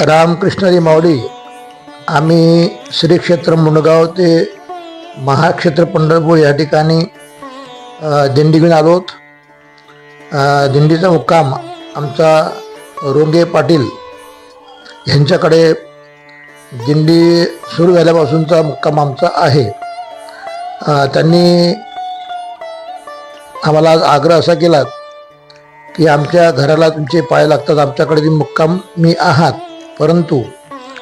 रामकृष्णरी माऊली आम्ही श्री क्षेत्र मुंडगाव ते महाक्षेत्र पंढरपूर या ठिकाणी दिंडी घेऊन आलो आहोत दिंडीचा मुक्काम आमचा रोंगे पाटील यांच्याकडे दिंडी सुरू झाल्यापासूनचा मुक्काम आमचा आहे. त्यांनी आम्हाला आज आग्रह असा केला की आमच्या घराला तुमचे पाय लागतात आमच्याकडे मुक्काम मी आहात. परंतु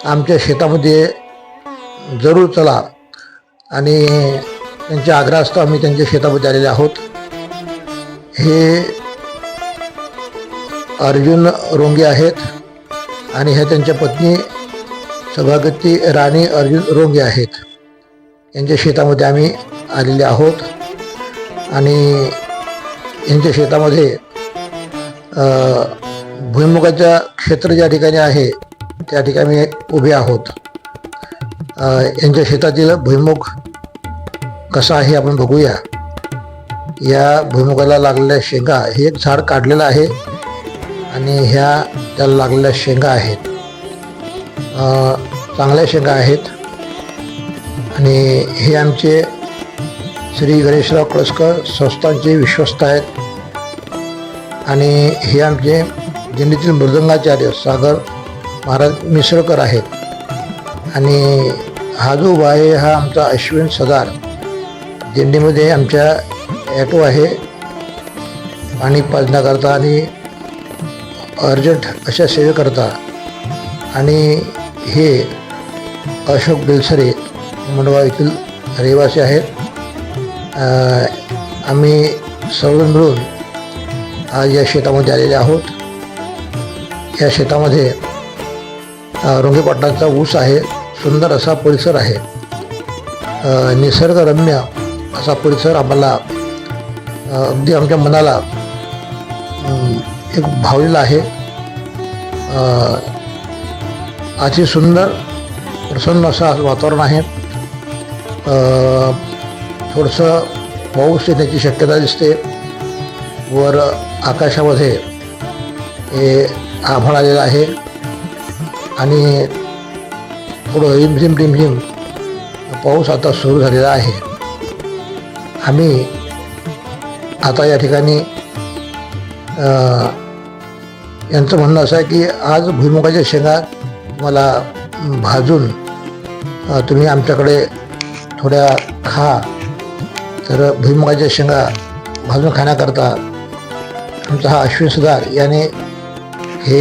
आमच्या शेतामध्ये जरूर चला आणि त्यांच्या आग्रहास्तव आम्ही त्यांच्या शेतामध्ये आलेले आहोत. हे अर्जुन रोंगे आहेत आणि ह्या त्यांच्या पत्नी सभागती राणी अर्जुन रोंगे आहेत. यांच्या शेतामध्ये आम्ही आलेले आहोत आणि यांच्या शेतामध्ये भुईमुगाचं भुईमुगाच्या क्षेत्र ज्या ठिकाणी आहे त्या ठिकाणी उभे आहोत. यांच्या शेतातील भुईमुग कसा आहे आपण बघूया. या भुईमुगाला लागलेल्या शेंगा हे एक झाड काढलेलं आहे आणि ह्या त्याला लागलेल्या शेंगा आहेत. चांगल्या शेंगा आहेत. आणि हे आमचे श्री गणेशराव कळसकर संस्थांचे विश्वस्त आहेत. आणि हे आमचे दिंडीतील मृदंगाचार्य सागर महाराज मिसळकर आहेत. आणि हा जो उभा आहे हा आमचा अश्विन सदार. दिंडीमध्ये आमच्या ॲटो आहे. पाणी पाजण्याकरता आणि अर्जंट अशा सेवेकरता आणि हे अशोक बेलसरे मंडवा येथील रहिवासी आहेत. आम्ही सर्व मिळून आज या शेतामध्ये आलेले आहोत. या शेतामध्ये अ, ऊस आहे सुंदर असा परिसर आहे. निसर्गरम्य असा परिसर आम्हाला अगदी आमच्या मनाला एक भावलेला आहे. अति सुंदर प्रसन्न असं वातावरण आहे. थोडंसं पाऊस येण्याची शक्यता दिसते. वर आकाशामध्ये हे आभाळ आलेलं आहे. आणि थोडं रिमझिम रिमझिम पाऊस आता सुरू झालेला आहे. आम्ही आता या ठिकाणी यांचं म्हणणं असं आहे की आज भुईमुगाच्या शेंगा तुम्हाला भाजून तुम्ही आमच्याकडे थोड्या खा. तर भुईमुगाच्या शेंगा भाजून खाण्याकरता आमचा हा अश्विन सुधार याने हे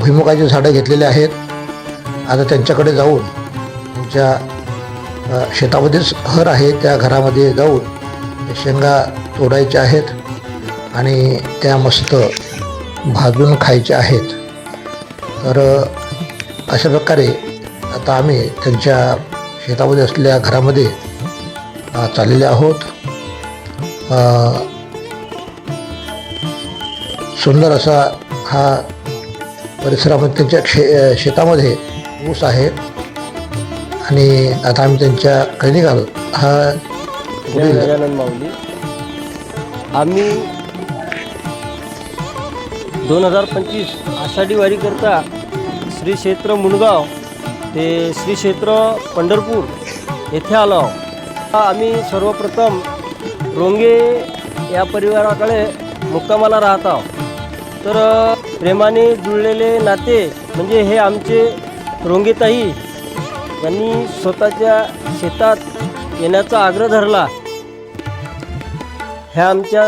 भुईमुगाचे झाडं घेतलेले आहेत. आता त्यांच्याकडे जाऊन त्यांच्या शेतामध्येच घर आहे त्या घरामध्ये जाऊन शेंगा तोडायच्या आहेत आणि त्या मस्त भाजून खायच्या आहेत. तर अशा प्रकारे आता आम्ही त्यांच्या शेतामध्ये असलेल्या घरामध्ये चाललेले आहोत. सुंदर असा हा परिसरामध्ये त्यांच्या शे शेतामध्ये ऊस आहे. आणि आता आम्ही त्यांच्या कडे निघालो हा जय गजानन माऊली. आम्ही दोन हजार पंचवीस आषाढी वारीकरता श्री क्षेत्र मुणगाव ते श्री क्षेत्र पंढरपूर येथे आलो आम्ही सर्वप्रथम रोंगे या परिवाराकडे मुक्कामाला राहत आहोत. तर प्रेमाने जुळलेले नाते म्हणजे हे आमचे रोंगेताई यांनी स्वतःच्या शेतात येण्याचा आग्रह धरला. ह्या आमच्या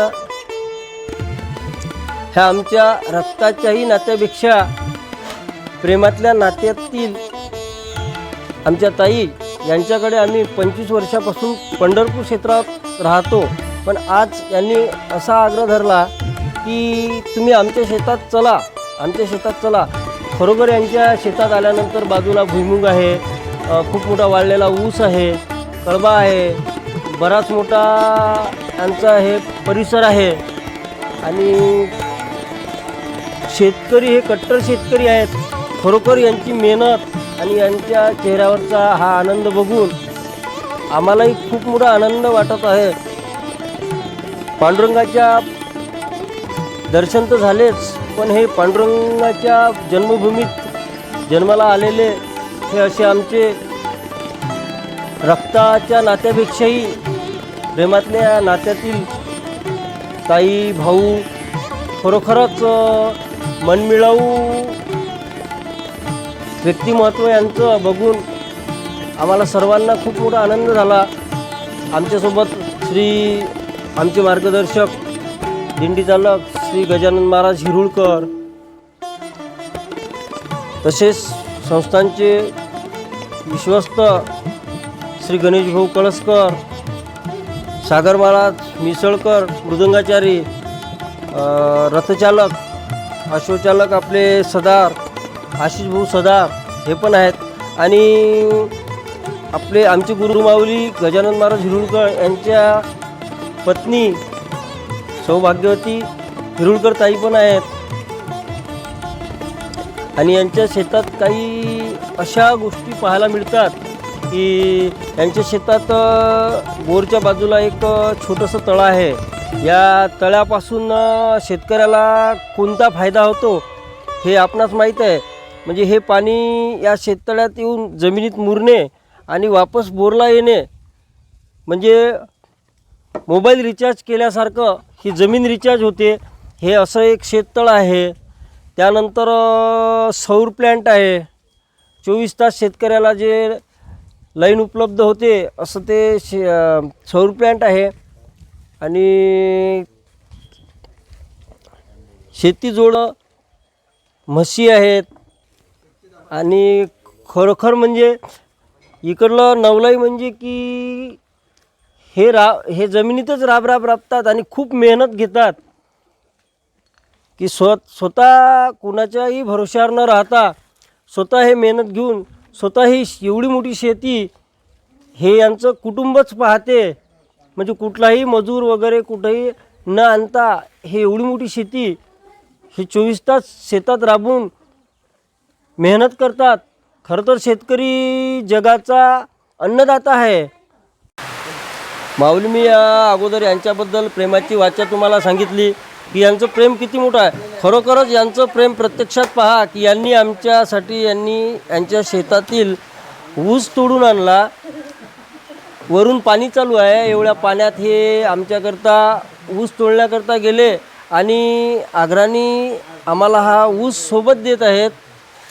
ह्या आमच्या रक्ताच्याही नात्यापेक्षा प्रेमातल्या नात्यातील आमच्या ताई यांच्याकडे आम्ही पंचवीस वर्षापासून पंढरपूर क्षेत्रात राहतो. पण आज यांनी असा आग्रह धरला की तुम्ही आमच्या शेतात चला. आमच्या शेतात चला. खरोखर यांच्या शेतात आल्यानंतर बाजूला भुईमुग आहे. खूप मोठा वाढलेला ऊस आहे. कळबा आहे. बराच मोठा यांचा हे परिसर आहे. आणि शेतकरी हे कट्टर शेतकरी आहेत. खरोखर यांची मेहनत आणि यांच्या चेहऱ्यावरचा हा आनंद बघून आम्हालाही खूप मोठा आनंद वाटत आहे. पांडुरंगाच्या दर्शन तर झालेच पण हे पांडुरंगाच्या जन्मभूमीत जन्माला आलेले हे असे आमचे रक्ताच्या नात्यापेक्षाही प्रेमातल्या नात्यातील ताई भाऊ खरोखरच मनमिळावू व्यक्तिमत्व यांचं बघून आम्हाला सर्वांना खूप मोठा आनंद झाला. आमच्यासोबत श्री आमचे मार्गदर्शक दिंडी चालक श्री गजानन महाराज हिरुळकर तसेच संस्थांचे विश्वस्त श्री गणेश भाऊ कळसकर सागर महाराज मिसळकर मृदंगाचारी रथचालक अश्वचालक आपले सदार आशिष भाऊ सदार हे पण आहेत. आणि आपले आमचे गुरुमाऊली गजानन महाराज हिरुळकर यांच्या पत्नी सौभाग्यवती हिरुळकर ताई पण आहेत. आणि यांच्या शेतात काही अशा गोष्टी पाहायला मिळतात की यांच्या शेतात बोरच्या बाजूला एक छोटंसं तळं आहे. या तळ्यापासून शेतकऱ्याला कोणता फायदा होतो हे आपणास माहीत आहे. म्हणजे हे पाणी या शेततळ्यात येऊन जमिनीत मुरणे आणि वापस बोरला येणे म्हणजे मोबाईल रिचार्ज केल्यासारखं ही जमीन रिचार्ज होते. हे असं एक शेततळ आहे. त्यानंतर सौर प्लॅन्ट आहे. चोवीस तास शेतकऱ्याला जे लाईन उपलब्ध होते असं ते शे सौर प्लॅन्ट आहे. आणि शेतीजोड म्हशी आहेत. आणि खरोखर म्हणजे इकडलं नवलाई म्हणजे की हे रा हे जमिनीतच राब राब राबतात आणि खूप मेहनत घेतात. की स्व स्वतः कुणाच्याही भरोश्यावर न राहता स्वतः हे मेहनत घेऊन स्वतः ही एवढी मोठी शेती हे यांचं कुटुंबच पाहते. म्हणजे कुठलाही मजूर वगैरे कुठंही न आणता हे एवढी मोठी शेती हे चोवीस तास शेतात राबून मेहनत करतात. खरं तर शेतकरी जगाचा अन्नदाता आहे. माऊली मी या अगोदर यांच्याबद्दल प्रेमाची वाचा तुम्हाला सांगितली की यांचं प्रेम किती मोठं आहे. खरोखरच यांचं प्रेम प्रत्यक्षात पहा की यांनी आमच्यासाठी यांनी यांच्या शेतातील ऊस तोडून आणला. वरून पाणी चालू आहे. एवढ्या पाण्यात हे आमच्याकरता ऊस तोडण्याकरता गेले आणि आग्रानी आम्हाला हा ऊस सोबत देत आहेत.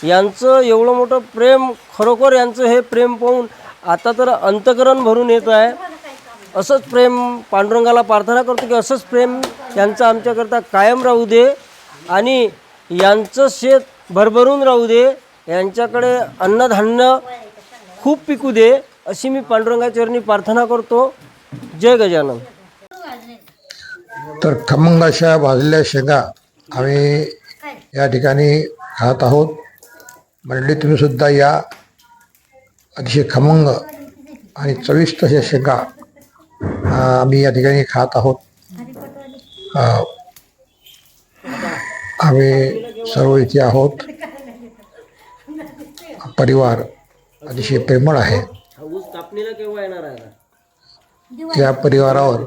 यांचं एवढं मोठं प्रेम खरोखर यांचं हे प्रेम पाहून आता तर अंतकरण भरून येत आहे. असंच प्रेम पांडुरंगाला प्रार्थना करतो की असंच प्रेम यांचं आमच्याकरता कायम राहू दे आणि यांचं शेत भरभरून राहू दे यांच्याकडे अन्नधान्य खूप पिकू दे अशी मी पांडुरंगाचरणी प्रार्थना करतो. जय गजानन. तर खमंग अशा भाजलेल्या शेंगा आम्ही या ठिकाणी खात आहोत. मंडळी तुम्ही सुद्धा या. अतिशय खमंग आणि चविष्ट अशा शेंगा आम्ही या ठिकाणी खात आहोत. आम्ही सर्व इथे आहोत. परिवार अतिशय प्रेमळ आहे. हा ऊस कापणीला केव्हा येणार आहे या परिवारावर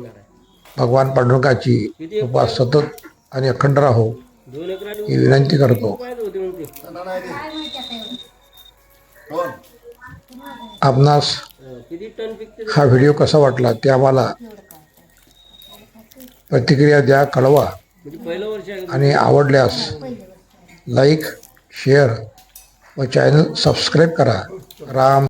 भगवान पांडुरंगाची कृपा सतत आणि अखंड राहो ही विनंती करतो. आपणास हा व्हिडिओ कसा वाटला ते आम्हाला प्रतिक्रिया द्या कळवा. म्हणजे आणि आवडल्यास लाईक शेअर व चॅनल सबस्क्राईब करा. राम.